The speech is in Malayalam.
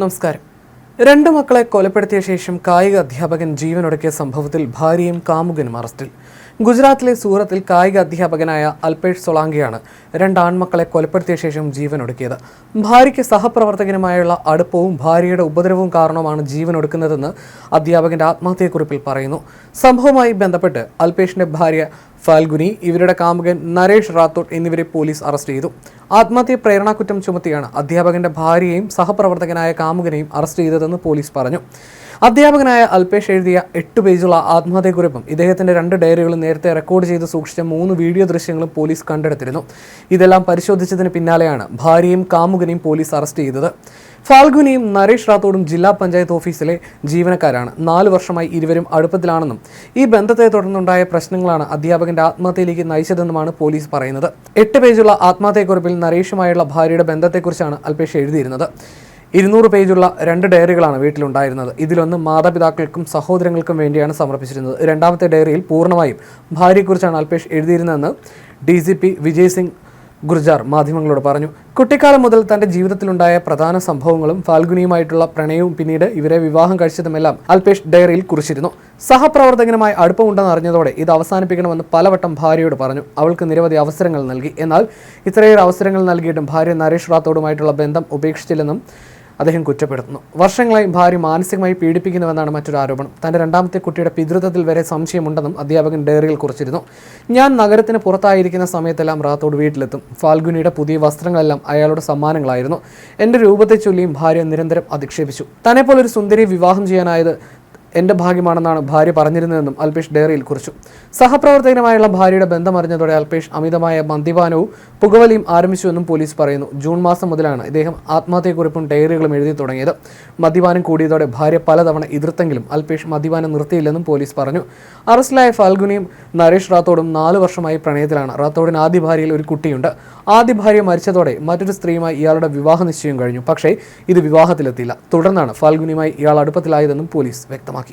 നമസ്കാരം. രണ്ട് മക്കളെ കൊലപ്പെടുത്തിയ ശേഷം കായിക അധ്യാപകൻ ജീവനൊടുക്കിയ സംഭവത്തിൽ ഭാര്യയും കാമുകനും അറസ്റ്റിൽ. ഗുജറാത്തിലെ സൂറത്തിൽ കായിക അധ്യാപകനായ അൽപേഷ് സൊളാങ്കിയാണ് രണ്ട് ആൺമക്കളെ കൊലപ്പെടുത്തിയ ശേഷം ജീവനൊടുക്കിയത്. ഭാര്യയ്ക്ക് സഹപ്രവർത്തകനുമായുള്ള അടുപ്പവും ഭാര്യയുടെ ഉപദ്രവവും കാരണമാണ് ജീവനൊടുക്കുന്നതെന്ന് അധ്യാപകന്റെ ആത്മഹത്യക്കുറിപ്പിൽ പറയുന്നു. സംഭവവുമായി ബന്ധപ്പെട്ട് അൽപേഷിന്റെ ഭാര്യ ഫാൽഗുനി ഇവരുടെ കാമുകൻ നരേഷ് റാത്തോട്ട് എന്നിവരെ പോലീസ് അറസ്റ്റ് ചെയ്തു. ആത്മഹത്യ പ്രേരണാക്കുറ്റം ചുമത്തിയാണ് അധ്യാപകന്റെ ഭാര്യയെയും സഹപ്രവർത്തകനായ കാമുകനെയും അറസ്റ്റ് ചെയ്തതെന്ന് പോലീസ് പറഞ്ഞു. അധ്യാപകനായ അൽപേഷ് എഴുതിയ എട്ട് പേജുള്ള ആത്മഹത്യക്കുറിപ്പും ഇദ്ദേഹത്തിന്റെ രണ്ട് ഡയറികളും നേരത്തെ റെക്കോർഡ് ചെയ്ത് സൂക്ഷിച്ച മൂന്ന് വീഡിയോ ദൃശ്യങ്ങളും പോലീസ് കണ്ടെടുത്തിരുന്നു. ഇതെല്ലാം പരിശോധിച്ചതിന് പിന്നാലെയാണ് ഭാര്യയും കാമുകനെയും പോലീസ് അറസ്റ്റ് ചെയ്തത്. ഫാൽഗുനിയും നരേഷ് റാത്തോഡും ജില്ലാ പഞ്ചായത്ത് ഓഫീസിലെ ജീവനക്കാരാണ്. നാല് വർഷമായി ഇരുവരും അടുപ്പത്തിലാണെന്നും ഈ ബന്ധത്തെ തുടർന്നുണ്ടായ പ്രശ്നങ്ങളാണ് അധ്യാപകന്റെ ആത്മഹത്യയിലേക്ക് നയിച്ചതെന്നുമാണ് പോലീസ് പറയുന്നത്. എട്ട് പേജുള്ള ആത്മഹത്യക്കുറിപ്പിൽ നരേഷുമായുള്ള ഭാര്യയുടെ ബന്ധത്തെക്കുറിച്ചാണ് അൽപേഷ് എഴുതിയിരുന്നത്. ഇരുന്നൂറ് പേജുള്ള രണ്ട് ഡയറികളാണ് വീട്ടിലുണ്ടായിരുന്നത്. ഇതിലൊന്ന് മാതാപിതാക്കൾക്കും സഹോദരങ്ങൾക്കും വേണ്ടിയാണ് സമർപ്പിച്ചിരുന്നത്. രണ്ടാമത്തെ ഡയറിയിൽ പൂർണമായും ഭാര്യയെക്കുറിച്ചാണ് Alpesh എഴുതിയിരുന്നതെന്ന് D C P Vijay Singh Gurjar മാധ്യമങ്ങളോട് പറഞ്ഞു. കുട്ടിക്കാലം മുതൽ തന്റെ ജീവിതത്തിലുണ്ടായ പ്രധാന സംഭവങ്ങളും ഫാൽഗുനിയുമായിട്ടുള്ള പ്രണയവും പിന്നീട് ഇവരെ വിവാഹം കഴിച്ചതുമെല്ലാം അൽപേഷ് ഡയറിയിൽ കുറിച്ചിരുന്നു. സഹപ്രവർത്തകനുമായി അടുപ്പമുണ്ടെന്ന് അറിഞ്ഞതോടെ ഇത് അവസാനിപ്പിക്കണമെന്ന് പലവട്ടം ഭാര്യയോട് പറഞ്ഞു. അവൾക്ക് നിരവധി അവസരങ്ങൾ നൽകി. എന്നാൽ ഇത്രയേറെ അവസരങ്ങൾ നൽകിയിട്ടും ഭാര്യ നരേഷ് റാത്തോടുമായിട്ടുള്ള ബന്ധം ഉപേക്ഷിച്ചില്ലെന്നും അദ്ദേഹം കുറ്റപ്പെടുത്തുന്നു. വർഷങ്ങളായി ഭാര്യ മാനസികമായി പീഡിപ്പിക്കുന്നുവെന്നാണ് മറ്റൊരു ആരോപണം. തന്റെ രണ്ടാമത്തെ കുട്ടിയുടെ പിതൃത്വത്തിൽ വരെ സംശയമുണ്ടെന്നും അധ്യാപകൻ ഡയറിയിൽ കുറിച്ചിരുന്നു. ഞാൻ നഗരത്തിന് പുറത്തായിരിക്കുന്ന സമയത്തെല്ലാം റാത്തോട് വീട്ടിലെത്തും. ഫാൽഗുനിയുടെ പുതിയ വസ്ത്രങ്ങളെല്ലാം അയാളുടെ സമ്മാനങ്ങളായിരുന്നു. എന്റെ രൂപത്തെ ചൊല്ലിയും ഭാര്യ നിരന്തരം അധിക്ഷേപിച്ചു. തന്നെപ്പോലൊരു സുന്ദരി വിവാഹം ചെയ്യാനായത് എന്റെ ഭാഗ്യമാണെന്നാണ് ഭാര്യ പറഞ്ഞിരുന്നതെന്നും അൽപേഷ് ഡയറിയിൽ കുറിച്ചു. സഹപ്രവർത്തകനുമായുള്ള ഭാര്യയുടെ ബന്ധം അറിഞ്ഞതോടെ അൽപേഷ് അമിതമായ മദ്യപാനവും പുകവലിയും ആരംഭിച്ചുവെന്നും പോലീസ് പറയുന്നു. ജൂൺ മാസം മുതലാണ് ഇദ്ദേഹം ആത്മഹത്യയെക്കുറിപ്പും ഡയറികളും എഴുതി തുടങ്ങിയത്. മദ്യപാനം കൂടിയതോടെ ഭാര്യ പലതവണ എതിർത്തെങ്കിലും അൽപേഷ് മദ്യപാനം നിർത്തിയില്ലെന്നും പോലീസ് പറഞ്ഞു. അറസ്റ്റിലായ ഫാൽഗുനിയും നരേഷ് റാത്തോടും നാലു വർഷമായി പ്രണയത്തിലാണ്. റാത്തോഡിന് ആദ്യ ഭാര്യയിൽ ഒരു കുട്ടിയുണ്ട്. ആദ്യ ഭാര്യ മരിച്ചതോടെ മറ്റൊരു സ്ത്രീയുമായി ഇയാളുടെ വിവാഹ നിശ്ചയം കഴിഞ്ഞു. പക്ഷേ ഇത് വിവാഹത്തിലെത്തിയില്ല. തുടർന്നാണ് ഫാൽഗുനിയുമായി ഇയാൾ അടുപ്പത്തിലായതെന്നും പോലീസ് വ്യക്തമാക്കി.